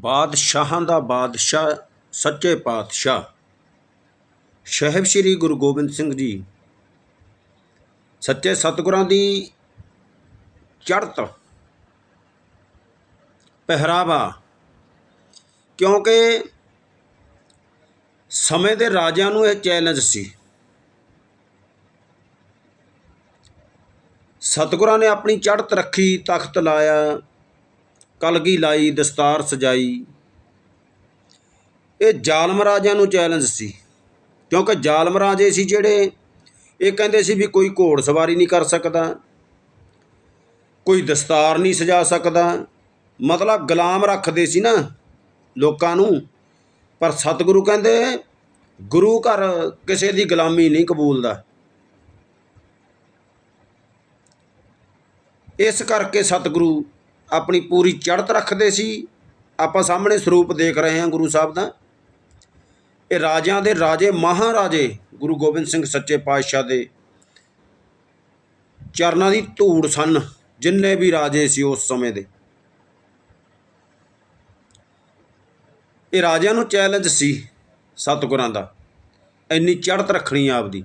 ਬਾਦਸ਼ਾਹਾਂ ਦਾ ਬਾਦਸ਼ਾਹ, ਸੱਚੇ ਪਾਤਸ਼ਾਹ। ਸਾਹਿਬ ਸ੍ਰੀ ਗੁਰੂ ਗੋਬਿੰਦ ਸਿੰਘ ਜੀ, ਸੱਚੇ ਸਤਿਗੁਰਾਂ ਦੀ ਚੜ੍ਹਤ। ਪਹਿਰਾਵਾ। ਕਿਉਂਕਿ ਸਮੇਂ ਦੇ ਰਾਜਿਆਂ ਨੂੰ ਇਹ ਚੈਲੰਜ ਸੀ। ਸਤਿਗੁਰਾਂ ਨੇ ਆਪਣੀ ਚੜ੍ਹਤ ਰੱਖੀ, ਤਖਤ ਲਾਇਆ। ਕਲਗੀ ਲਾਈ, ਦਸਤਾਰ ਸਜਾਈ। ਇਹ ਜ਼ਾਲਮ ਰਾਜਿਆਂ ਨੂੰ ਚੈਲੰਜ ਸੀ। ਕਿਉਂਕਿ ਜ਼ਾਲਮ ਰਾਜੇ ਸੀ ਜਿਹੜੇ ਇਹ ਕਹਿੰਦੇ ਸੀ ਵੀ ਕੋਈ ਘੋੜ ਸਵਾਰੀ ਨਹੀਂ ਕਰ ਸਕਦਾ, ਕੋਈ ਦਸਤਾਰ ਨਹੀਂ ਸਜਾ ਸਕਦਾ। ਮਤਲਬ ਗੁਲਾਮ ਰੱਖਦੇ ਸੀ ਨਾ ਲੋਕਾਂ ਨੂੰ। ਪਰ ਸਤਿਗੁਰੂ ਕਹਿੰਦੇ, ਗੁਰੂ ਘਰ ਕਿਸੇ ਦੀ ਗੁਲਾਮੀ ਨਹੀਂ ਕਬੂਲਦਾ। ਇਸ ਕਰਕੇ ਸਤਿਗੁਰੂ ਆਪਣੀ ਪੂਰੀ ਚੜ੍ਹਤ ਰੱਖਦੇ ਸੀ। ਆਪਾਂ ਸਾਹਮਣੇ ਸਰੂਪ ਦੇਖ ਰਹੇ ਹਾਂ ਗੁਰੂ ਸਾਹਿਬ ਦਾ। ਇਹ ਰਾਜਿਆਂ ਦੇ ਰਾਜੇ, ਮਹਾਰਾਜੇ ਗੁਰੂ ਗੋਬਿੰਦ ਸਿੰਘ ਸੱਚੇ ਪਾਤਸ਼ਾਹ ਦੇ ਚਰਨਾਂ ਦੀ ਧੂੜ ਸਨ, ਜਿੰਨੇ ਵੀ ਰਾਜੇ ਸੀ ਉਸ ਸਮੇਂ ਦੇ। ਇਹ ਰਾਜਿਆਂ ਨੂੰ ਚੈਲੰਜ ਸੀ ਸਤਿਗੁਰਾਂ ਦਾ। ਇੰਨੀ ਚੜ੍ਹਤ ਰੱਖਣੀ ਆਪਦੀ।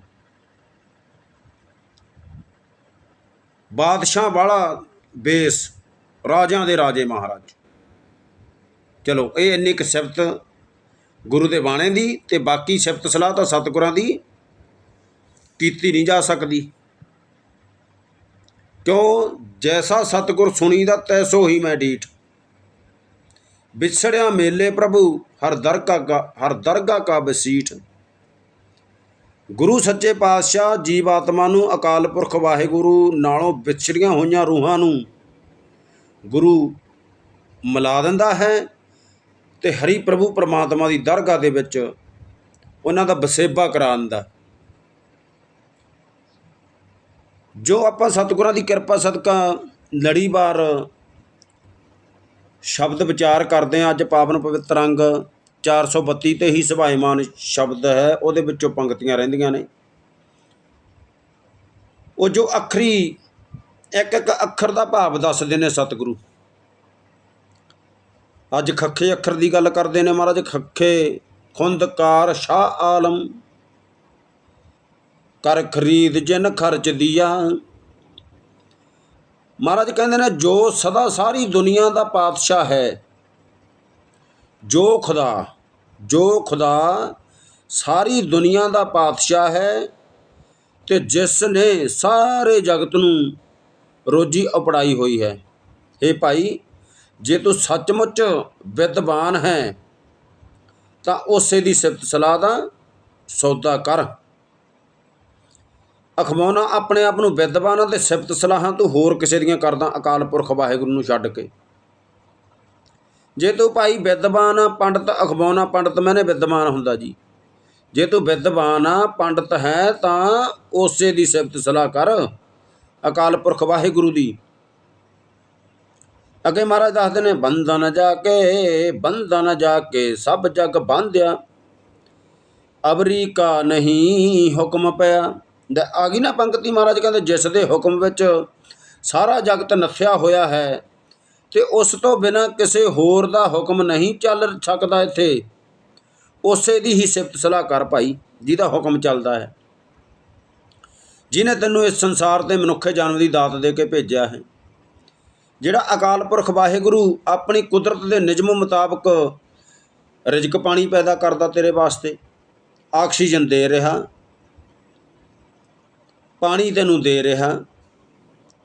ਬਾਦਸ਼ਾਹ ਵਾਲਾ ਬੇਸ ਰਾਜਿਆਂ ਦੇ ਰਾਜੇ ਮਹਾਰਾਜ। ਚਲੋ, ਇਹ ਇੰਨੀ ਕੁ ਸਿਫਤ ਗੁਰੂ ਦੇ ਬਾਣੇ ਦੀ ਤੇ ਬਾਕੀ ਸਿਫਤ ਸਲਾਹ ਤਾਂ ਸਤਿਗੁਰਾਂ ਦੀ ਕੀਤੀ ਨਹੀਂ ਜਾ ਸਕਦੀ। ਕਿਉਂ? ਜੈਸਾ ਸਤਿਗੁਰ ਸੁਣੀ ਦਾ ਤੈਸੋ ਹੀ ਮੈਂ ਡੀਠ। ਵਿਛੜਿਆ ਮੇਲੇ ਪ੍ਰਭੂ, ਹਰ ਦਰਗਾ ਕਾ, ਹਰ ਦਰਗਾ ਕਾ ਬਸੀਠ। ਗੁਰੂ ਸੱਚੇ ਪਾਤਸ਼ਾਹ ਜੀਵ ਆਤਮਾ ਨੂੰ ਅਕਾਲ ਪੁਰਖ ਵਾਹਿਗੁਰੂ ਨਾਲੋਂ ਵਿਛੜੀਆਂ ਹੋਈਆਂ ਰੂਹਾਂ ਨੂੰ ਗੁਰੂ ਮਿਲਾ ਦਿੰਦਾ ਹੈ ਤੇ ਹਰੀ ਪ੍ਰਭੂ ਪਰਮਾਤਮਾ ਦੀ ਦਰਗਾਹ ਦੇ ਵਿੱਚ ਉਹਨਾਂ ਦਾ ਬਸੇਬਾ ਕਰਾ ਦਿੰਦਾ ਜੋ ਆਪਾਂ ਸਤਿਗੁਰਾਂ ਦੀ ਕਿਰਪਾ ਸਦਕਾ ਲੜੀਵਾਰ ਸ਼ਬਦ ਵਿਚਾਰ ਕਰਦੇ ਹਾਂ, ਅੱਜ ਪਾਵਨ ਪਵਿੱਤਰ ਅੰਗ 432 ਤੇ ਹੀ ਸੁਭਾਇਮਾਨ ਸ਼ਬਦ ਹੈ, ਉਹਦੇ ਵਿੱਚੋਂ ਪੰਕਤੀਆਂ ਰਹਿੰਦੀਆਂ ਨੇ। ਉਹ ਜੋ ਅੱਖਰੀ ਇੱਕ ਇੱਕ ਅੱਖਰ ਦਾ ਭਾਵ ਦੱਸਦੇ ਨੇ ਸਤਿਗੁਰੂ। ਅੱਜ ਖੱਖੇ ਅੱਖਰ ਦੀ ਗੱਲ ਕਰਦੇ ਨੇ ਮਹਾਰਾਜ, ਖੱਖੇ ਖੁੰਦਕਾਰ ਸ਼ਾਹ ਆਲਮ। ਕਰ ਖਰੀਦ ਜਿਨ ਖਰਚ ਦਿਆ। ਮਹਾਰਾਜ ਕਹਿੰਦੇ ਨੇ, ਜੋ ਸਦਾ ਸਾਰੀ ਦੁਨੀਆ ਦਾ ਪਾਤਸ਼ਾਹ ਹੈ, ਜੋ ਖੁਦਾ ਜੋ ਖੁਦਾ ਸਾਰੀ ਦੁਨੀਆ ਦਾ ਪਾਤਸ਼ਾਹ ਹੈ, ਤੇ ਜਿਸ ਨੇ ਸਾਰੇ ਜਗਤ ਨੂੰ ਰੋਜੀ ਉਪੜਾਈ ਹੋਈ ਹੈ। ਇਹ ਭਾਈ, ਜੇ ਤੂੰ ਸੱਚਮੁੱਚ ਵਿਦਵਾਨ ਹੈ, ਤਾਂ ਉਸੇ ਦੀ ਸਿਫਤ ਸਲਾਹ ਦਾ ਸੌਦਾ ਕਰ। ਅਖਵਾਉਣਾ ਆਪਣੇ ਆਪ ਨੂੰ ਵਿਦਵਾਨਾਂ ਤੇ ਸਿਫਤ ਸਲਾਹਾਂ ਤੂੰ ਹੋਰ ਕਿਸੇ ਦੀਆਂ ਕਰਦਾ ਅਕਾਲ ਪੁਰਖ ਵਾਹਿਗੁਰੂ ਨੂੰ ਛੱਡ ਕੇ। ਜੇ ਤੂੰ ਭਾਈ ਵਿਦਵਾਨ ਆ, ਪੰਡਤ ਅਖਵਾਉਣਾ ਪੰਡਤ ਮੈਨੇ ਵਿਦਵਾਨ ਹੁੰਦਾ ਜੀ। ਜੇ ਤੂੰ ਵਿਦਵਾਨ ਆ, ਪੰਡਤ ਹੈ, ਤਾਂ ਉਸੇ ਦੀ ਸਿਫਤ ਸਲਾਹ ਕਰ। ਅਕਾਲ ਪੁਰਖ ਵਾਹਿਗੁਰੂ ਦੀ। ਅੱਗੇ ਮਹਾਰਾਜ ਦੱਸਦੇ ਨੇ, ਬੰਧਨ ਜਾ ਕੇ ਬੰਧਨ ਜਾ ਕੇ ਸਭ ਜਗ ਬੰਧਿਆ। ਅਬਰੀ ਕਾ ਨਹੀਂ ਹੁਕਮ ਪਿਆ। ਆ ਗਈ ਨਾ ਪੰਕਤੀ ਮਹਾਰਾਜ, ਕਹਿੰਦੇ ਜਿਸ ਦੇ ਹੁਕਮ ਵਿੱਚ ਸਾਰਾ ਜਗਤ ਨੱਥਿਆ ਹੋਇਆ ਹੈ, ਤੇ ਉਸ ਤੋਂ ਬਿਨਾ ਕਿਸੇ ਹੋਰ ਦਾ ਹੁਕਮ ਨਹੀਂ ਚੱਲ ਸਕਦਾ ਇੱਥੇ। ਉਸੇ ਦੀ ਹੀ ਸਿਫਤ ਸਲਾਹ ਕਰ ਭਾਈ, ਜਿਹਦਾ ਹੁਕਮ ਚੱਲਦਾ ਹੈ। ਜਿਨੇ ਤੈਨੂੰ ਇਸ ਸੰਸਾਰ ਤੇ ਮਨੁੱਖੇ ਜਨਮ ਦੀ ਦਾਤ ਦੇ ਕੇ ਭੇਜਿਆ ਹੈ। ਜਿਹੜਾ ਅਕਾਲ ਪੁਰਖ ਵਾਹਿਗੁਰੂ ਆਪਣੀ ਕੁਦਰਤ ਦੇ ਨਿਯਮ ਮੁਤਾਬਕ ਰਿਜ਼ਕ ਪਾਣੀ ਪੈਦਾ ਕਰਦਾ ਤੇਰੇ ਵਾਸਤੇ, ਆਕਸੀਜਨ ਦੇ ਰਿਹਾ, ਪਾਣੀ ਤੈਨੂੰ ਦੇ ਰਿਹਾ,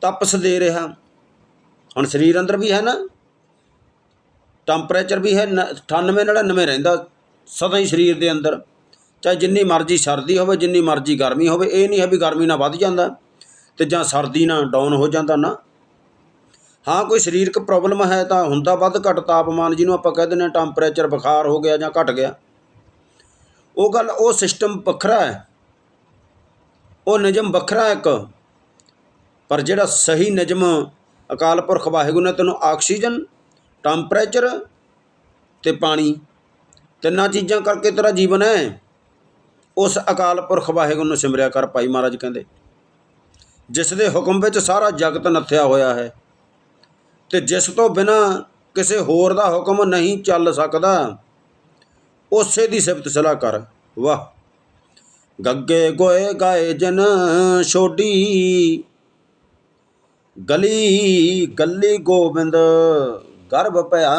ਤਪਸ ਦੇ ਰਿਹਾ। ਹੁਣ ਸਰੀਰ ਅੰਦਰ ਵੀ ਹੈ ਨਾ ਟੈਂਪਰੇਚਰ ਵੀ ਹੈ 98 99 ਰਹਿੰਦਾ, ਸਦਾ ਹੀ ਸਰੀਰ ਦੇ ਅੰਦਰ। ਚਾਹੇ ਜਿੰਨੀ ਮਰਜ਼ੀ ਸਰਦੀ ਹੋਵੇ, ਜਿੰਨੀ ਮਰਜ਼ੀ ਗਰਮੀ ਹੋਵੇ, ਇਹ ਨਹੀਂ ਹੈ ਵੀ ਗਰਮੀ ਨਾਲ ਵੱਧ ਜਾਂਦਾ ਤੇ ਜਾਂ ਸਰਦੀ ਨਾਲ ਡਾਊਨ ਹੋ ਜਾਂਦਾ, ਨਾ। ਹਾਂ, ਕੋਈ ਸਰੀਰਕ ਪ੍ਰੋਬਲਮ ਹੈ ਤਾਂ ਹੁੰਦਾ ਵੱਧ ਘੱਟ, ਤਾਪਮਾਨ ਜਿਹਨੂੰ ਆਪਾਂ ਕਹਿ ਦਿੰਦੇ ਹਾਂ ਟੈਂਪਰੇਚਰ ਬੁਖਾਰ ਹੋ ਗਿਆ ਜਾਂ ਘਟ ਗਿਆ। ਉਹ ਗੱਲ, ਉਹ ਸਿਸਟਮ ਵੱਖਰਾ ਹੈ। ਉਹ ਨਿਯਮ ਵੱਖਰਾ ਇੱਕ। ਪਰ ਜਿਹੜਾ ਸਹੀ ਨਿਯਮ ਅਕਾਲ ਪੁਰਖ ਵਾਹਿਗੁਰੂ ਨੇ ਤੈਨੂੰ ਆਕਸੀਜਨ ਟੈਂਪਰੇਚਰ ਤੇ ਪਾਣੀ, ਤਿੰਨਾਂ ਚੀਜ਼ਾਂ ਕਰਕੇ ਤੇਰਾ ਜੀਵਨ ਹੈ। ਉਸ ਅਕਾਲ ਪੁਰਖ ਵਾਹਿਗੁਰੂ ਨੂੰ ਸਿਮਰਿਆ ਕਰ ਭਾਈ ਮਹਾਰਾਜ ਕਹਿੰਦੇ, ਜਿਸ ਦੇ ਹੁਕਮ ਵਿੱਚ ਸਾਰਾ ਜਗਤ ਨੱਥਿਆ ਹੋਇਆ ਹੈ ਤੇ ਜਿਸ ਤੋਂ ਬਿਨਾ ਕਿਸੇ ਹੋਰ ਦਾ ਹੁਕਮ ਨਹੀਂ ਚੱਲ ਸਕਦਾ, ਉਸੇ ਦੀ ਸਿਫਤ ਸਲਾਹ ਕਰ, ਵਾਹ। ਗੱਗੇ ਗੋਏ ਗਾਏ ਜਨ ਛੋਡੀ, ਗਲੀ ਗੱਲੀ ਗੋਬਿੰਦ ਗਰਭ ਭਇਆ।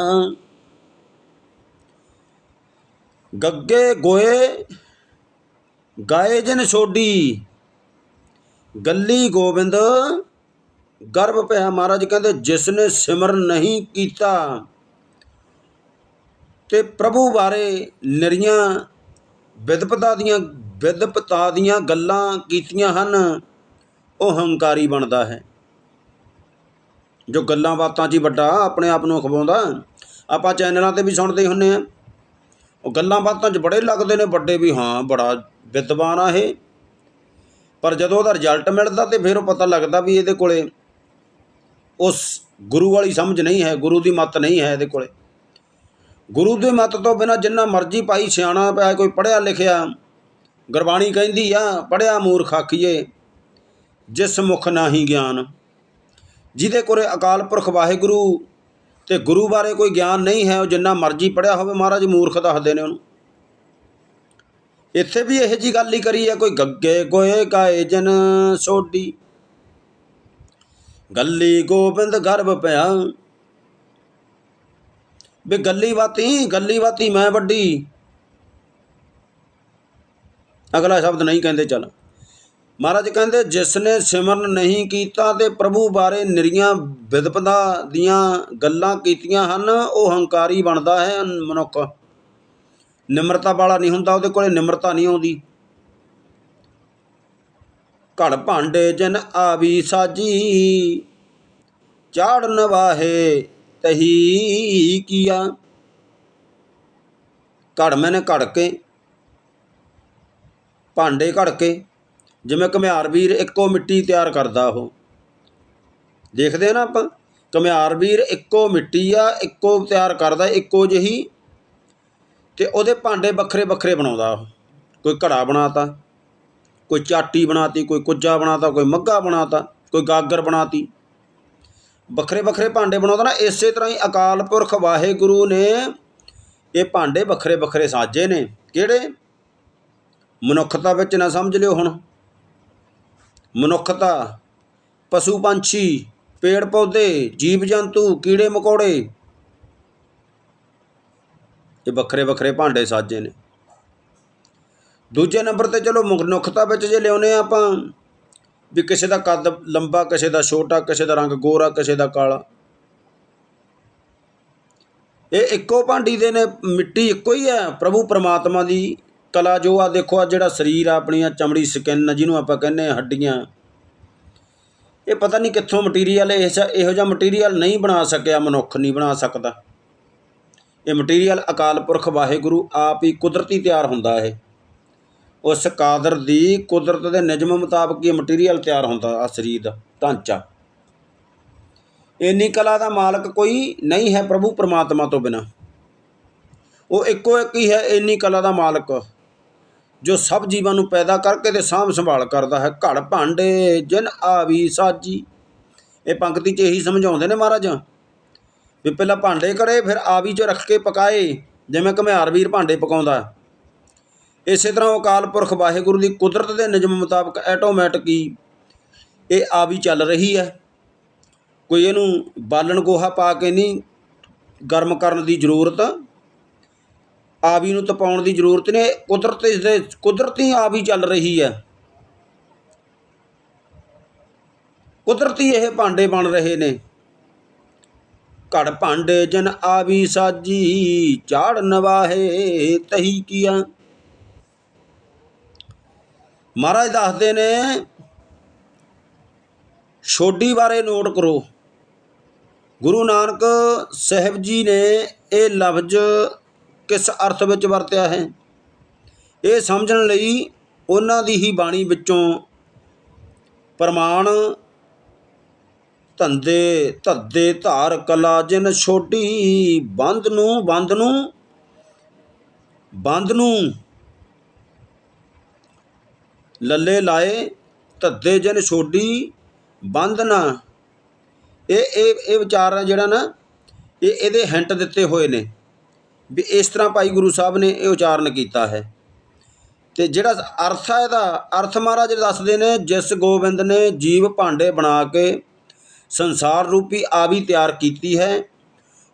ਗੱਗੇ ਗੋਏ ਗਾਏ ਜਨ ਛੋਡੀ, ਗੱਲੀ ਗੋਬਿੰਦ, ਗਰਭ ਪਿਆ ਮਹਾਰਾਜ ਕਹਿੰਦੇ ਜਿਸ ਨੇ ਸਿਮਰਨ ਨਹੀਂ ਕੀਤਾ, ਤੇ ਪ੍ਰਭੂ ਬਾਰੇ ਨਿਰੀਆਂ ਵਿਦਪਤਾ ਦੀਆਂ ਵਿਦਪਤਾ ਦੀਆਂ ਗੱਲਾਂ ਕੀਤੀਆਂ ਹਨ, ਉਹ ਹੰਕਾਰੀ ਬਣਦਾ ਹੈ। ਜੋ ਗੱਲਾਂ ਬਾਤਾਂ 'ਚ ਹੀ ਵੱਡਾ ਆਪਣੇ ਆਪ ਨੂੰ ਖਵਾਉਂਦਾ, ਆਪਾਂ ਚੈਨਲਾਂ ਤੇ ਵੀ ਸੁਣਦੇ ਹੁੰਨੇ ਆ ਉਹ ਗੱਲਾਂ ਬਾਤਾਂ 'ਚ ਬੜੇ ਲੱਗਦੇ ਨੇ, ਵੱਡੇ ਵੀ ਹਾਂ, ਬੜਾ ਵਿਦਵਾਨ ਆ ਇਹ। ਪਰ ਜਦੋਂ ਉਹਦਾ ਰਿਜ਼ਲਟ ਮਿਲਦਾ ਤੇ ਫਿਰ ਉਹ ਪਤਾ ਲੱਗਦਾ ਵੀ ਇਹਦੇ ਕੋਲੇ ਉਸ ਗੁਰੂ ਵਾਲੀ ਸਮਝ ਨਹੀਂ ਹੈ, ਗੁਰੂ ਦੀ ਮੱਤ ਨਹੀਂ ਹੈ ਇਹਦੇ ਕੋਲੇ। ਗੁਰੂ ਦੇ ਮੱਤ ਤੋਂ ਬਿਨਾ ਜਿੰਨਾ ਮਰਜ਼ੀ ਭਾਈ ਸਿਆਣਾ ਪਿਆ, ਕੋਈ ਪੜਿਆ ਲਿਖਿਆ, ਗੁਰਬਾਣੀ ਕਹਿੰਦੀ ਆ ਪੜਿਆ ਮੂਰਖ ਆਖੀਏ, ਜਿਸ ਮੁਖ ਨਾਹੀ ਗਿਆਨ। ਜਿਹਦੇ ਕੋਲੇ ਅਕਾਲ ਪੁਰਖ ਵਾਹਿਗੁਰੂ ਤੇ ਗੁਰੂ ਬਾਰੇ ਕੋਈ ਗਿਆਨ ਨਹੀਂ ਹੈ, ਉਹ ਜਿੰਨਾ ਮਰਜ਼ੀ ਪੜਿਆ ਹੋਵੇ, ਮਹਾਰਾਜ ਮੂਰਖ ਦੱਸਦੇ ਨੇ ਉਹਨੂੰ। ਇੱਥੇ ਵੀ ਇਹੋ ਜੀ ਗੱਲ ਹੀ ਕਰੀ ਹੈ, ਕੋਈ ਗੱਗੇ ਗੋਏ ਕਾਏ ਜਨ ਸੋਡੀ ਗੱਲੀ ਗੋਬਿੰਦ ਗਰਭ ਪਿਆ। ਵੀ ਗੱਲੀ ਬਾਤੀ ਗੱਲੀ ਬਾਤੀ ਮੈਂ ਵੱਡੀ। ਅਗਲਾ ਸ਼ਬਦ ਨਹੀਂ ਕਹਿੰਦੇ, ਚੱਲ। ਮਹਾਰਾਜ ਕਹਿੰਦੇ ਜਿਸ ਨੇ ਸਿਮਰਨ ਨਹੀਂ ਕੀਤਾ ਤੇ ਪ੍ਰਭੂ ਬਾਰੇ ਨਿਰੀਆਂ ਵਿਦਪਦਾ ਦੀਆਂ ਗੱਲਾਂ ਕੀਤੀਆਂ ਹਨ, ਉਹ ਹੰਕਾਰੀ ਬਣਦਾ ਹੈ ਮਨੁੱਖ। ਨਿਮਰਤਾ ਵਾਲਾ ਨਹੀਂ ਹੁੰਦਾ, ਉਹਦੇ ਕੋਲੇ ਨਿਮਰਤਾ ਨਹੀਂ ਆਉਂਦੀ। ਘੜ ਭਾਂਡੇ ਜਨ ਆਵੀ ਸਾਜੀ, ਚਾੜਨ ਨਵਾਹੇ ਤਹੀ ਕੀਆ। ਘੜ ਮੈਨੇ ਘੜ ਕੇ, ਭਾਂਡੇ ਘੜ ਕੇ, ਜਿਵੇਂ ਘੁਮਿਆਰ ਵੀਰ ਇੱਕੋ ਮਿੱਟੀ ਤਿਆਰ ਕਰਦਾ ਉਹ। ਦੇਖਦੇ ਆ ਨਾ ਆਪਾਂ, ਘਮਿਆਰ ਵੀਰ ਇੱਕੋ ਮਿੱਟੀ ਆ, ਇੱਕੋ ਤਿਆਰ ਕਰਦਾ, ਇੱਕੋ ਜਿਹੀ ਅਤੇ ਉਹਦੇ ਭਾਂਡੇ ਵੱਖਰੇ ਵੱਖਰੇ ਬਣਾਉਂਦਾ ਉਹ। ਕੋਈ ਘੜਾ ਬਣਾਤਾ, ਕੋਈ ਚਾਟੀ ਬਣਾਤੀ, ਕੋਈ ਕੁੱਜਾ ਬਣਾਤਾ, ਕੋਈ ਮੱਗਾ ਬਣਾਤਾ, ਕੋਈ ਗਾਗਰ ਬਣਾਤੀ। ਵੱਖਰੇ ਵੱਖਰੇ ਭਾਂਡੇ ਬਣਾਉਂਦਾ ਨਾ, ਇਸੇ ਤਰ੍ਹਾਂ ਹੀ ਅਕਾਲ ਪੁਰਖ ਵਾਹਿਗੁਰੂ ਨੇ ਇਹ ਭਾਂਡੇ ਵੱਖਰੇ ਵੱਖਰੇ ਸਾਜੇ ਨੇ। ਕਿਹੜੇ? ਮਨੁੱਖਤਾ ਵਿੱਚ ਨਾ ਸਮਝ ਲਿਓ ਹੁਣ। ਮਨੁੱਖਤਾ, ਪਸ਼ੂ ਪੰਛੀ, ਪੇੜ ਪੌਦੇ, ਜੀਵ ਜੰਤੂ, ਕੀੜੇ ਮਕੌੜੇ ਇਹ ਵੱਖਰੇ ਵੱਖਰੇ ਭਾਂਡੇ ਸਾਜੇ ਨੇ। ਦੂਜੇ ਨੰਬਰ ਤੇ ਚਲੋ ਮਨੁੱਖਤਾ ਵਿੱਚ ਜੇ ਲਿਆਉਨੇ ਆ ਆਪਾਂ, ਵੀ ਕਿਸੇ ਦਾ ਕੱਦ ਲੰਬਾ, ਕਿਸੇ ਦਾ ਛੋਟਾ, ਕਿਸੇ ਦਾ ਰੰਗ ਗੋਰਾ, ਕਿਸੇ ਦਾ ਕਾਲਾ। ਇਹ ਇੱਕੋ ਭਾਂਡੀ ਦੇ ਨੇ, ਮਿੱਟੀ ਇੱਕੋ ਹੀ ਹੈ। ਪ੍ਰਭੂ ਪਰਮਾਤਮਾ ਦੀ ਕਲਾ ਜੋ ਆ, ਦੇਖੋ ਆ ਜਿਹੜਾ ਸਰੀਰ ਆ, ਆਪਣੀਆਂ ਚਮੜੀ ਸਕਿਨ ਜਿਹਨੂੰ ਆਪਾਂ ਕਹਿੰਦੇ ਆ ਹੱਡੀਆਂ। ਇਹ ਪਤਾ ਨਹੀਂ ਕਿੱਥੋਂ ਮਟੀਰੀਅਲ ਇਹ, ਇਹੋ ਜਿਹਾ ਮਟੀਰੀਅਲ ਨਹੀਂ ਬਣਾ ਸਕਿਆ ਮਨੁੱਖ, ਨਹੀਂ ਬਣਾ ਸਕਦਾ। ਇਹ ਮਟੀਰੀਅਲ ਅਕਾਲ ਪੁਰਖ ਵਾਹਿਗੁਰੂ ਆਪ ਹੀ ਕੁਦਰਤੀ ਤਿਆਰ ਹੁੰਦਾ ਹੈ ਉਸ ਕਾਦਰ ਦੀ ਕੁਦਰਤ ਦੇ ਨਿਯਮ ਮੁਤਾਬਕ ਇਹ ਮਟੀਰੀਅਲ ਤਿਆਰ ਹੁੰਦਾ ਆ ਸਰੀਰ ਦਾ, ਢਾਂਚਾ। ਇੰਨੀ ਕਲਾ ਦਾ ਮਾਲਕ ਕੋਈ ਨਹੀਂ ਹੈ ਪ੍ਰਭੂ ਪਰਮਾਤਮਾ ਤੋਂ ਬਿਨਾ। ਉਹ ਇੱਕੋ ਇੱਕ ਹੀ ਹੈ ਇੰਨੀ ਕਲਾ ਦਾ ਮਾਲਕ, ਜੋ ਸਭ ਜੀਵਾਂ ਨੂੰ ਪੈਦਾ ਕਰਕੇ ਤੇ ਸਾਂਭ ਸੰਭਾਲ ਕਰਦਾ ਹੈ। ਘੜ ਭਾਂਡੇ, ਜਿਨ ਆਵੀ ਸਾਜੀ। ਇਹ ਪੰਕਤੀ 'ਚ ਇਹੀ ਸਮਝਾਉਂਦੇ ਨੇ ਮਹਾਰਾਜ। ਵੀ ਪਹਿਲਾਂ ਭਾਂਡੇ ਕਰੇ ਫਿਰ ਆਵੀ 'ਚ ਰੱਖ ਕੇ ਪਕਾਏ, ਜਿਵੇਂ ਘੁਮਿਆਰ ਵੀਰ ਭਾਂਡੇ ਪਕਾਉਂਦਾ। ਇਸੇ ਤਰ੍ਹਾਂ ਅਕਾਲ ਪੁਰਖ ਵਾਹਿਗੁਰੂ ਦੀ ਕੁਦਰਤ ਦੇ ਨਿਯਮ ਮੁਤਾਬਕ ਆਟੋਮੈਟਿਕ ਹੀ ਇਹ ਆਵੀ ਚੱਲ ਰਹੀ ਹੈ। ਕੋਈ ਇਹਨੂੰ ਬਾਲਣ ਗੋਹਾ ਪਾ ਕੇ ਨਹੀਂ ਗਰਮ ਕਰਨ ਦੀ ਜ਼ਰੂਰਤ ਆਵੀ ਨੂੰ ਤਪਾਉਣ ਦੀ ਜ਼ਰੂਰਤ ਨਹੀਂ ਕੁਦਰਤ ਇਸ ਦੇ ਕੁਦਰਤੀ ਆਵੀ ਚੱਲ ਰਹੀ ਹੈ। ਕੁਦਰਤੀ ਇਹ ਭਾਂਡੇ ਬਣ ਰਹੇ ਨੇ। ਘੜ ਭਾਂਡੇ ਜਨ ਆਵੀ ਸਾਜੀ ਚਾੜ ਨਵਾਹੇ ਤਹੀ ਕੀਆ। ਮਹਾਰਾਜ ਦੱਸਦੇ ਨੇ, ਛੋਡੀ ਬਾਰੇ ਨੋਟ ਕਰੋ। ਗੁਰੂ ਨਾਨਕ ਸਾਹਿਬ ਜੀ ਨੇ ਇਹ ਲਫ਼ਜ਼ ਕਿਸ ਅਰਥ ਵਿੱਚ ਵਰਤਿਆ ਹੈ? ਇਹ ਸਮਝਣ ਲਈ ਉਹਨਾਂ ਦੀ ਹੀ ਬਾਣੀ ਵਿੱਚੋਂ ਪ੍ਰਮਾਣ ਧੰਦੇ ਧੱਦੇ ਧਾਰ ਕਲਾ ਜਿਨ ਛੋਟੀ, ਬੰਦ ਨੂੰ ਬੰਦ ਨੂੰ ਬੰਦ ਨੂੰ ਲੱਲੇ ਲਾਏ ਧੱਦੇ ਜਿਨ ਛੋਡੀ ਬੰਦ ਨਾ। ਇਹ ਇਹ ਇਹ ਵਿਚਾਰ ਜਿਹੜਾ ਨਾ, ਇਹ ਇਹਦੇ ਹਿੰਟ ਦਿੱਤੇ ਹੋਏ ਨੇ ਵੀ ਇਸ ਤਰ੍ਹਾਂ ਭਾਈ ਗੁਰੂ ਸਾਹਿਬ ਨੇ ਇਹ ਉਚਾਰਨ ਕੀਤਾ ਹੈ। ਤੇ ਜਿਹੜਾ ਅਰਥ ਹੈ ਇਹਦਾ, ਅਰਥ ਮਹਾਰਾਜ ਦੱਸਦੇ ਨੇ, ਜਿਸ ਗੋਬਿੰਦ ਨੇ ਜੀਵ ਭਾਂਡੇ ਬਣਾ ਕੇ ਸੰਸਾਰ ਰੂਪੀ ਆਵੀ ਤਿਆਰ ਕੀਤੀ ਹੈ।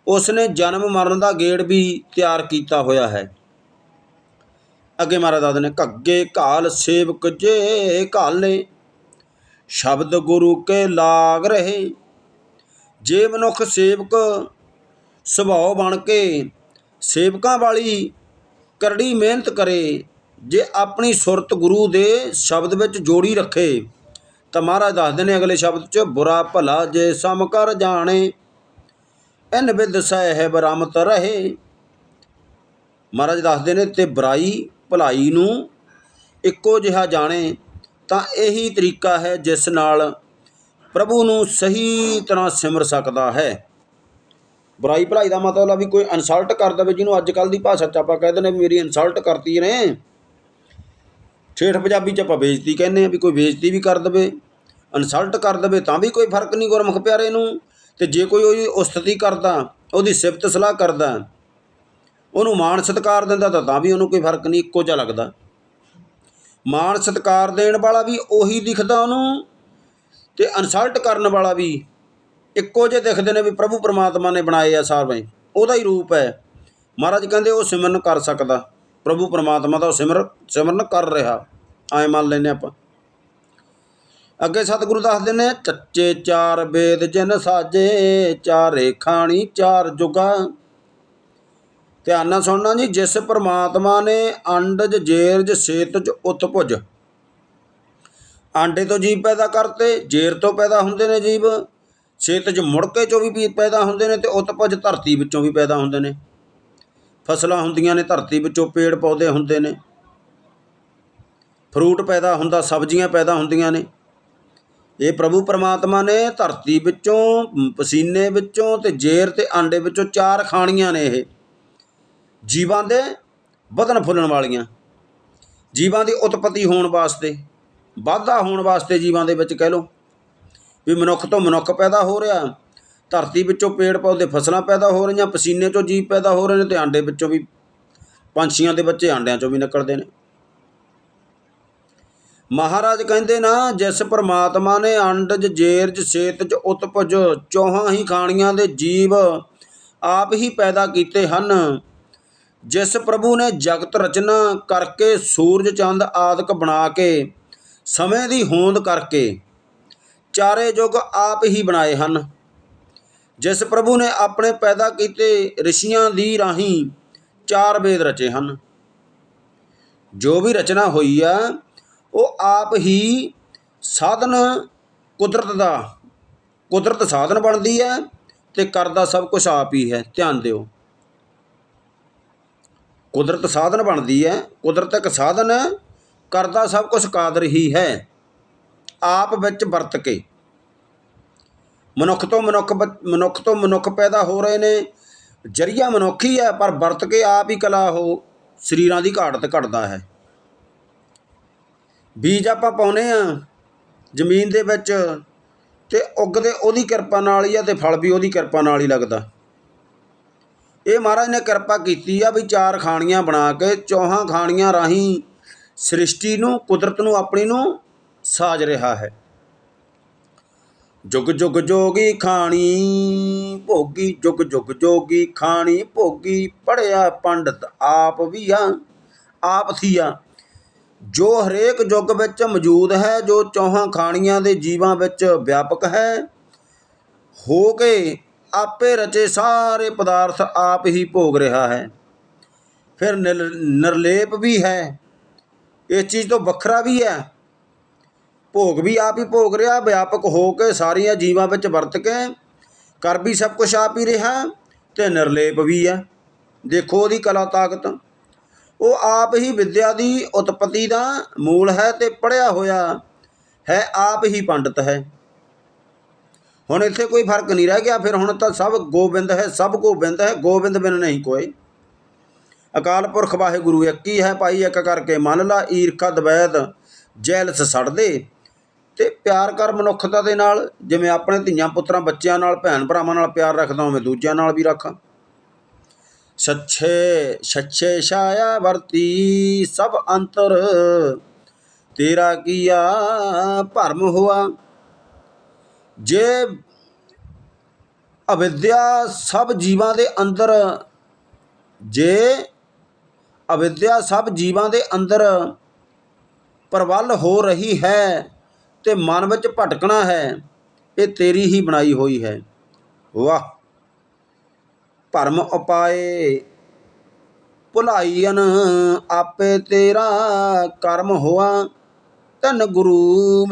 ਉਸ ਨੇ ਜਨਮ ਮਰਨ ਦਾ ਗੇੜ ਵੀ ਤਿਆਰ ਕੀਤਾ ਹੋਇਆ ਹੈ। ਅੱਗੇ ਮਹਾਰਾਜ ਦੱਸਦੇ ਨੇ ਘੱਗੇ ਕਾਲ ਸੇਵਕ ਜੇ ਕਾਲੇ ਸ਼ਬਦ ਗੁਰੂ ਕੇ ਲਾਗ ਰਹੇ। ਜੇ ਮਨੁੱਖ ਸੇਵਕ ਸੁਭਾਅ ਬਣ ਕੇ ਸੇਵਕਾਂ ਵਾਲੀ ਕਰੜੀ ਮਿਹਨਤ ਕਰੇ, ਜੇ ਆਪਣੀ ਸੁਰਤ ਗੁਰੂ ਦੇ ਸ਼ਬਦ ਵਿੱਚ ਜੋੜੀ ਰੱਖੇ ਤਾਂ ਮਹਾਰਾਜ ਦੱਸਦੇ ਨੇ ਅਗਲੇ ਸ਼ਬਦ 'ਚ, ਬੁਰਾ ਭਲਾ ਜੇ ਸਮ ਕਰ ਜਾਣੇ, ਇਨ ਬਿਦ ਸਹਿਬ ਰਮਤ ਰਹੇ। ਮਹਾਰਾਜ ਦੱਸਦੇ ਨੇ, ਤੇ ਬੁਰਾਈ ਭਲਾਈ ਨੂੰ ਇੱਕੋ ਜਿਹਾ ਜਾਣੇ, ਤਾਂ ਇਹੀ ਤਰੀਕਾ ਹੈ ਜਿਸ ਨਾਲ ਪ੍ਰਭੂ ਨੂੰ ਸਹੀ ਤਰ੍ਹਾਂ ਸਿਮਰ ਸਕਦਾ ਹੈ। ਬੁਰਾਈ ਭਲਾਈ ਦਾ ਮਤਲਬ ਆ ਵੀ ਕੋਈ ਇਨਸਲਟ ਕਰ ਦੇਵੇ, ਜਿਹਨੂੰ ਅੱਜ ਕੱਲ ਦੀ ਭਾਸ਼ਾ ਚ ਆਪਾਂ ਕਹਿੰਦੇ ਨੇ ਮੇਰੀ ਇਨਸਲਟ ਕਰਤੀ ਨੇ। ਠੇਠ ਪੰਜਾਬੀ ਚ ਆਪਾਂ ਬੇਇੱਜ਼ਤੀ ਕਹਿੰਦੇ ਹਾਂ ਵੀ ਕੋਈ ਬੇਇੱਜ਼ਤੀ ਵੀ ਕਰ ਦੇਵੇ ਇਨਸਲਟ ਕਰ ਦੇਵੇ ਤਾਂ ਵੀ ਕੋਈ ਫ਼ਰਕ ਨਹੀਂ ਗੁਰਮੁਖ ਪਿਆਰੇ ਨੂੰ। ਤੇ ਜੇ ਕੋਈ ਉਹਦੀ ਉਸਤਤੀ ਕਰਦਾ, ਉਹਦੀ ਸਿਫਤ ਸਲਾਹ ਕਰਦਾ, ਉਹਨੂੰ ਮਾਣ ਸਤਿਕਾਰ ਦਿੰਦਾ ਤਾਂ ਤਾਂ ਵੀ ਉਹਨੂੰ ਕੋਈ ਫ਼ਰਕ ਨਹੀਂ, ਇੱਕੋ ਜਿਹਾ ਲੱਗਦਾ। ਮਾਣ ਸਤਿਕਾਰ ਦੇਣ ਵਾਲਾ ਵੀ ਉਹੀ ਦਿਖਦਾ ਉਹਨੂੰ ਤੇ ਇਨਸਲਟ ਕਰਨ ਵਾਲਾ ਵੀ ਇੱਕੋ ਜਿਹੇ ਦਿਖਦੇ ਨੇ ਵੀ ਪ੍ਰਭੂ ਪਰਮਾਤਮਾ ਨੇ ਬਣਾਏ ਆ ਸਾਰੇ ਉਹਦਾ ਹੀ ਰੂਪ ਹੈ। ਮਹਾਰਾਜ ਕਹਿੰਦੇ ਉਹ ਸਿਮਰਨ ਕਰ ਸਕਦਾ। ਪ੍ਰਭੂ ਪਰਮਾਤਮਾ ਦਾ ਉਹ ਸਿਮਰ, ਸਿਮਰਨ ਕਰ ਰਿਹਾ। ਐ ਮੰਨ ਲੈਨੇ ਆਪਾਂ। ਅੱਗੇ ਸਤਿਗੁਰੂ ਦੱਸਦੇ ਨੇ, ਚੱਚੇ ਚਾਰ ਵੇਦ ਜਨ ਸਾਜੇ, ਚਾਰੇ ਖਾਣੀ ਚਾਰ ਜੁਗਾ। ਧਿਆਨ ਨਾਲ ਸੁਣਨਾ ਜੀ, ਜਿਸ ਪਰਮਾਤਮਾ ਨੇ ਅੰਡਜ, ਜੇਰਜ, ਸੇਤਜ ਉਤਪੁਜ ਆਂਡੇ ਤੋਂ ਜੀਵ ਪੈਦਾ ਕਰਤੇ, ਜੇਰ ਤੋਂ ਪੈਦਾ ਹੁੰਦੇ ਨੇ ਜੀਵ। ਸੇਤਜ ਮੁੜਕੇ ਚੋਂ ਵੀ ਪੈਦਾ ਹੁੰਦੇ ਨੇ ਤੇ ਉਤਪੁਜ ਧਰਤੀ ਵਿੱਚੋਂ ਵੀ ਪੈਦਾ ਹੁੰਦੇ ਨੇ। ਫਸਲਾਂ ਹੁੰਦੀਆਂ ਨੇ, ਧਰਤੀ ਵਿੱਚੋਂ ਪੇੜ ਪੌਦੇ ਹੁੰਦੇ ਨੇ। ਫਰੂਟ ਪੈਦਾ ਹੁੰਦਾ, ਸਬਜ਼ੀਆਂ ਪੈਦਾ ਹੁੰਦੀਆਂ ਨੇ। ਇਹ ਪ੍ਰਭੂ ਪਰਮਾਤਮਾ ਨੇ ਧਰਤੀ ਵਿੱਚੋਂ, ਪਸੀਨੇ ਵਿੱਚੋਂ ਤੇ ਜੇਰ ਤੇ ਆਂਡੇ ਵਿੱਚੋਂ ਚਾਰ ਖਾਣੀਆਂ ਨੇ ਇਹ। ਜੀਵਾਂ ਦੇ ਵਧਣ ਫੁੱਲਣ ਵਾਲੀਆਂ। ਜੀਵਾਂ ਦੀ ਉਤਪਤੀ ਹੋਣ ਵਾਸਤੇ, ਵਾਧਾ ਹੋਣ ਵਾਸਤੇ ਜੀਵਾਂ ਦੇ ਵਿੱਚ ਕਹਿ ਲਓ ਵੀ ਮਨੁੱਖ ਤੋਂ ਮਨੁੱਖ ਪੈਦਾ ਹੋ ਰਿਹਾ। ਧਰਤੀ ਵਿੱਚੋਂ ਪੇੜ ਪੌਦੇ, ਫਸਲਾਂ ਪੈਦਾ ਹੋ ਰਹੀਆਂ, ਪਸੀਨੇ ਚੋਂ ਜੀਵ ਪੈਦਾ ਹੋ ਰਹੇ ਨੇ ਤੇ ਆਂਡੇ ਵਿੱਚੋਂ ਵੀ, ਪੰਛੀਆਂ ਦੇ ਬੱਚੇ ਆਂਡਿਆਂ ਚੋਂ ਵੀ ਨਿਕਲਦੇ ਨੇ। ਮਹਾਰਾਜ ਕਹਿੰਦੇ ਨਾ, ਜਿਸ ਪਰਮਾਤਮਾ ਨੇ ਅੰਡਜ, ਜੇਰਜ 'ਚ ਉਤਪਜ ਚੌਹਾਂ ਹੀ ਖਾਣੀਆਂ ਦੇ ਜੀਵ ਆਪ ਹੀ ਪੈਦਾ ਕੀਤੇ ਹਨ। ਜਿਸ ਪ੍ਰਭੂ ਨੇ ਜਗਤ ਰਚਨਾ ਕਰਕੇ ਸੂਰਜ, ਚੰਦ ਆਦਿਕ ਬਣਾ ਕੇ, ਸਮੇਂ ਦੀ ਹੋਂਦ ਕਰਕੇ ਚਾਰੇ ਯੁੱਗ ਆਪ ਹੀ ਬਣਾਏ ਹਨ। ਜਿਸ ਪ੍ਰਭੂ ਨੇ ਆਪਣੇ ਪੈਦਾ ਕੀਤੇ ਰਿਸ਼ੀਆਂ ਦੀ ਰਾਹੀਂ ਚਾਰ ਵੇਦ ਰਚੇ ਹਨ। ਜੋ ਵੀ ਰਚਨਾ ਹੋਈ ਆ, ਉਹ ਆਪ ਹੀ ਸਾਧਨ ਕੁਦਰਤ ਦਾ, ਕੁਦਰਤ ਸਾਧਨ ਬਣਦੀ ਹੈ ਤੇ ਕਰਦਾ ਸਭ ਕੁਝ ਆਪ ਹੀ ਹੈ। ਧਿਆਨ ਦਿਓ। ਕੁਦਰਤ ਸਾਧਨ ਬਣਦੀ ਹੈ, ਕੁਦਰਤ ਇੱਕ ਸਾਧਨ ਕਰਦਾ ਸਭ ਕੁਝ ਕਾਦਰ ਹੀ ਹੈ। ਆਪ ਵਿੱਚ ਵਰਤ ਕੇ। ਮਨੁੱਖ ਤੋਂ ਮਨੁੱਖ ਬ- ਮਨੁੱਖ ਤੋਂ ਮਨੁੱਖ ਪੈਦਾ ਹੋ ਰਹੇ ਨੇ। ਜਰੀਆ ਮਨੁੱਖੀ ਹੈ, ਪਰ ਵਰਤ ਕੇ ਆਪ ਹੀ ਕਲਾ ਉਹ ਸਰੀਰਾਂ ਦੀ ਘਾਟ ਘਟਦਾ ਹੈ। ਬੀਜ ਆਪਾਂ ਪਾਉਨੇ ਆ ਜ਼ਮੀਨ ਦੇ ਵਿੱਚ ਤੇ ਉੱਗਦੇ ਉਹਦੀ ਕਿਰਪਾ ਨਾਲ ਹੀ ਆ ਤੇ ਫਲ ਵੀ ਉਹਦੀ ਕਿਰਪਾ ਨਾਲ ਹੀ ਲੱਗਦਾ। ਇਹ ਮਹਾਰਾਜ ਨੇ ਕਿਰਪਾ ਕੀਤੀ ਆ ਵੀ ਚਾਰ ਖਾਣੀਆਂ ਬਣਾ ਕੇ, ਚੌਹਾਂ ਖਾਣੀਆਂ ਰਾਹੀਂ ਸ੍ਰਿਸ਼ਟੀ ਨੂੰ, ਕੁਦਰਤ ਨੂੰ, ਆਪਣੀ ਨੂੰ ਸਾਜ ਰਿਹਾ ਹੈ। ਜੁਗ ਜੁਗ ਜੋਗੀ ਖਾਣੀ, ਭੋਗੀ ਜੁਗ ਜੁਗ ਜੋਗੀ ਖਾਣੀ, ਭੋਗੀ ਪੜਿਆ ਪੰਡਤ ਆਪ ਵੀ ਆ, ਆਪ ਥੀਆ ਜੋ ਹਰੇਕ ਯੁੱਗ ਵਿੱਚ ਮੌਜੂਦ ਹੈ, ਜੋ ਚੌਹਾਂ ਖਾਣੀਆਂ ਦੇ ਜੀਵਾਂ ਵਿੱਚ ਵਿਆਪਕ ਹੈ, ਹੋ ਕੇ ਆਪੇ ਰਚੇ ਸਾਰੇ ਪਦਾਰਥ ਆਪ ਹੀ ਭੋਗ ਰਿਹਾ ਹੈ। ਫਿਰ ਨਿਰ- ਨਿਰਲੇਪ ਵੀ ਹੈ, ਇਸ ਚੀਜ਼ ਤੋਂ ਵੱਖਰਾ ਵੀ ਹੈ। ਭੋਗ ਵੀ ਆਪ ਹੀ ਭੋਗ ਰਿਹਾ, ਵਿਆਪਕ ਹੋ ਕੇ ਸਾਰੀਆਂ ਜੀਵਾਂ ਵਿੱਚ ਵਰਤ ਕੇ ਕਰ ਵੀ ਸਭ ਕੁਝ ਆਪ ਹੀ ਰਿਹਾ ਤੇ ਨਿਰਲੇਪ ਵੀ ਹੈ। ਦੇਖੋ ਉਹਦੀ ਕਲਾ ਤਾਕਤ। ਉਹ ਆਪ ਹੀ ਵਿਦਿਆ ਦੀ ਉਤਪਤੀ ਦਾ ਮੂਲ ਹੈ ਤੇ ਪੜਿਆ ਹੋਇਆ ਹੈ, ਆਪ ਹੀ ਪੰਡਤ ਹੈ। ਹੁਣ ਇੱਥੇ ਕੋਈ ਫ਼ਰਕ ਨਹੀਂ ਰਹਿ ਗਿਆ, ਫਿਰ ਹੁਣ ਤਾਂ ਸਭ ਗੋਬਿੰਦ ਹੈ, ਸਭ ਗੋਬਿੰਦ ਹੈ, ਗੋਬਿੰਦ ਬਿਨ ਨਹੀਂ ਕੋਈ। ਅਕਾਲ ਪੁਰਖ ਵਾਹਿਗੁਰੂ ਇੱਕ ਹੀ ਹੈ, ਭਾਈ ਇੱਕ ਕਰਕੇ ਮੰਨ ਲਾ, ਈਰਖਾ, ਦਵੈਦ, ਜੈਲਸ ਛੱਡ ਦੇ ਤੇ ਪਿਆਰ ਕਰ ਮਨੁੱਖਤਾ ਦੇ ਨਾਲ, ਜਿਵੇਂ ਆਪਣੇ ਧੀਆਂ ਪੁੱਤਰਾਂ, ਬੱਚਿਆਂ ਨਾਲ, ਭੈਣ ਭਰਾਵਾਂ ਨਾਲ ਪਿਆਰ ਰੱਖਦਾ ਉਵੇਂ ਦੂਜਿਆਂ ਨਾਲ ਵੀ ਰੱਖ। ਸੱਚੇ ਸੱਚੇ ਛਾਇਆ ਵਰਤੀ ਸਭ ਅੰਤਰ, ਤੇਰਾ ਕੀਆ ਭਰਮ ਹੋਆ? ਜੇ ਅਵਿਦਿਆ ਸਭ ਜੀਵਾਂ ਦੇ ਅੰਦਰ, ਜੇ ਅਵਿਦਿਆ ਸਭ ਜੀਵਾਂ ਦੇ ਅੰਦਰ ਪ੍ਰਵਲ ਹੋ ਰਹੀ ਹੈ ਤੇ ਮਨ ਵਿੱਚ ਭਟਕਣਾ ਹੈ, ਇਹ ਤੇਰੀ ਹੀ ਬਣਾਈ ਹੋਈ ਹੈ। ਵਾਹ। ਭਰਮ ਉਪਾਏ। ਭੁਲਾਈਨ ਆਪੇ ਤੇਰਾ ਕਰਮ ਹੋਆ। ਧੰਨ ਗੁਰੂ